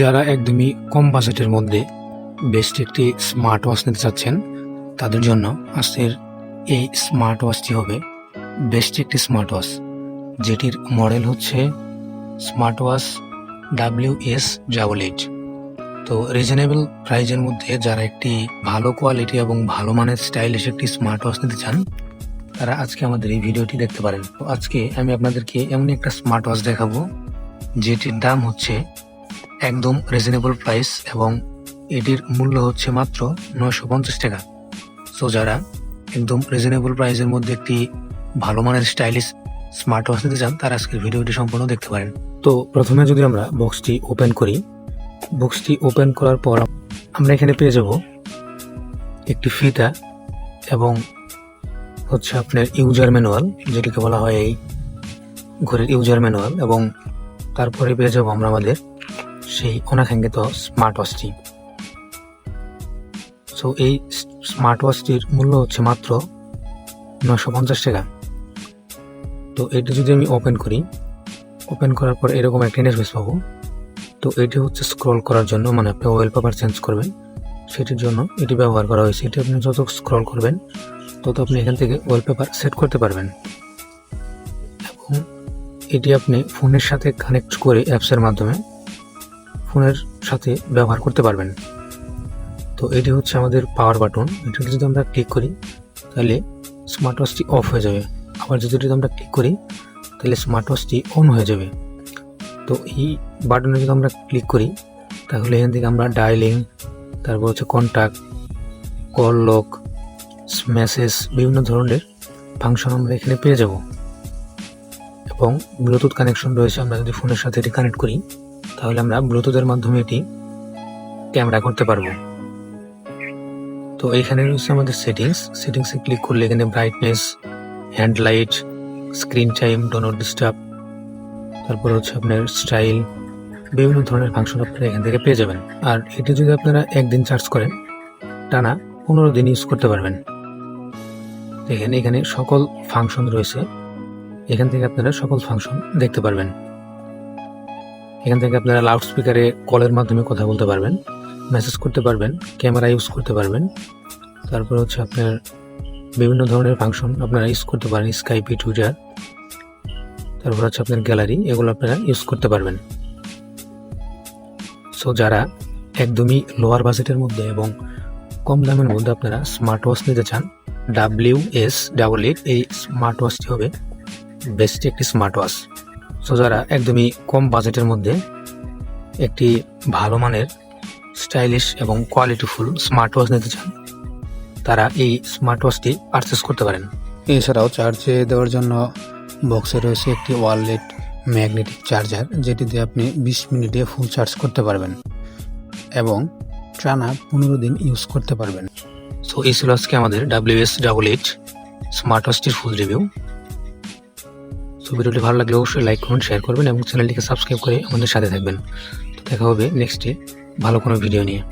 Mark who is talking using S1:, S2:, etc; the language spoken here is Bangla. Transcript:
S1: যারা একদমই কম বাজেটের মধ্যে বেস্ট একটি স্মার্ট ওয়াচ নিতে চাচ্ছেন, তাদের জন্য আজকের এই স্মার্ট ওয়াচটি হবে বেস্ট একটি স্মার্ট ওয়াচ যেটির মডেল হচ্ছে smart watch W S double eight তো রিজনেবল প্রাইজের মধ্যে যারা একটি ভালো কোয়ালিটি এবং ভালো মানের স্টাইলিশ একটি স্মার্ট ওয়াচ নিতে চান, তারা আজকে আমাদের এই ভিডিওটি দেখতে পারেন। তো আজকে আমি আপনাদেরকে এমন একটা স্মার্ট ওয়াচ দেখাবো, যেটির দাম হচ্ছে একদম রিজনেবল প্রাইস এবং এটির মূল্য হচ্ছে মাত্র নয়শো পঞ্চাশ টাকা। সো যারা একদম রিজনেবল প্রাইসের মধ্যে একটি ভালো মানের স্টাইলিশ স্মার্ট ওয়াচ নিতে চান, তারা আজকের ভিডিওটি সম্পূর্ণ দেখতে পারেন। তো, প্রথমে যদি আমরা বক্সটি ওপেন করি বক্সটি ওপেন করার পর আমরা এখানে পেয়ে যাব একটি ফিতা এবং হচ্ছে আপনার ইউজার ম্যানুয়াল যেটিকে বলা হয় এই ঘড়ির ইউজার ম্যানুয়াল এবং তারপরে পেয়ে যাব আমরা আমাদের সেই অনাকাঙ্ক্ষিত স্মার্ট ওয়াচটি সো এই স্মার্ট ওয়াচটির মূল্য হচ্ছে মাত্র নশো পঞ্চাশ টাকা। তো এটি যদি আমি ওপেন করি ওপেন করার পর এরকম একটা ইন্টারফেস পাবো। তো এটি হচ্ছে স্ক্রল করার জন্য মানে আপনি ওয়েল পেপার চেঞ্জ করবেন, সেটির জন্য এটি ব্যবহার করা হয়েছে। এটি আপনি যত স্ক্রল করবেন, তত আপনি এখান থেকে ওয়েল পেপার সেট করতে পারবেন। এবং এটি আপনি ফোনের সাথে কানেক্ট করে অ্যাপসের মাধ্যমে ফোনের সাথে ব্যবহার করতে পারবেন। তো এটি হচ্ছে আমাদের পাওয়ার বাটন এটিতে যদি আমরা ক্লিক করি, তাহলে স্মার্ট ওয়াচটি অফ হয়ে যাবে। আবার যদি আমরা ক্লিক করি, তাহলে স্মার্ট ওয়াচটি অন হয়ে যাবে। তো এই বাটনে যদি আমরা ক্লিক করি, তাহলে এখান থেকে আমরা ডায়ালিং তারপর হচ্ছে কন্ট্যাক্ট কল লক মেসেজ বিভিন্ন ধরনের ফাংশন আমরা এখানে পেয়ে যাব। এবং ব্লুটুথ কানেকশন রয়েছে। আমরা যদি ফোনের সাথে এটি কানেক্ট করি তাহলে আমরা ব্লুটুথের মাধ্যমে এটি ক্যামেরা করতে পারব। তো এখানে রয়েছে আমাদের সেটিংস। সেটিংসে ক্লিক করলে এখানে brightness hand light screen time do not disturb তারপর হচ্ছে আপনার স্টাইল বিভিন্ন ধরনের ফাংশন আপনারা এখান থেকে পেয়ে যাবেন। আর এটি যদি আপনারা একদিন চার্জ করেন, টানা পনেরো দিন ইউজ করতে পারবেন। দেখেন এখানে সকল ফাংশন রয়েছে। এখান থেকে আপনারা সকল ফাংশন দেখতে পারবেন। এখান থেকে আপনারা লাউড স্পিকারে কলের মাধ্যমে কথা বলতে পারবেন মেসেজ করতে পারবেন ক্যামেরা ইউজ করতে পারবেন। তারপর হচ্ছে আপনার বিভিন্ন ধরনের ফাংশন আপনারা ইউজ করতে পারেন স্কাইপি টুইটার তারপর হচ্ছে আপনার গ্যালারি এগুলো আপনারা ইউজ করতে পারবেন। সো যারা একদমই লোয়ার বাজেটের মধ্যে এবং কম দামের মধ্যে আপনারা স্মার্ট ওয়াচ নিতে চান ডাব্লিউ এস ডাবল এইট এই স্মার্ট ওয়াচটি হবে বেস্ট একটি স্মার্ট ওয়াচ সো যারা একদমই কম বাজেটের মধ্যে একটি ভালো মানের স্টাইলিশ এবং কোয়ালিটিফুল স্মার্ট ওয়াচ নিতে চান তারা এই স্মার্ট ওয়াচটি পারচেস করতে পারেন। এছাড়াও চার্জে দেওয়ার জন্য বক্সে রয়েছে একটি ওয়ালেট ম্যাগনেটিক চার্জার যেটি দিয়ে আপনি বিশ মিনিটে ফুল চার্জ করতে পারবেন এবং টানা পনেরো দিন ইউজ করতে পারবেন। সো এই ছিল আজকে আমাদের W S double eight smart ওয়াচটির full review so ভিডিওটি ভালো লাগলে অবশ্যই লাইক করুন শেয়ার করবেন এবং চ্যানেলটিকে সাবস্ক্রাইব করে আমাদের সাথে থাকবেন। তো দেখা হবে নেক্সটে ভালো কোনো ভিডিও নিয়ে।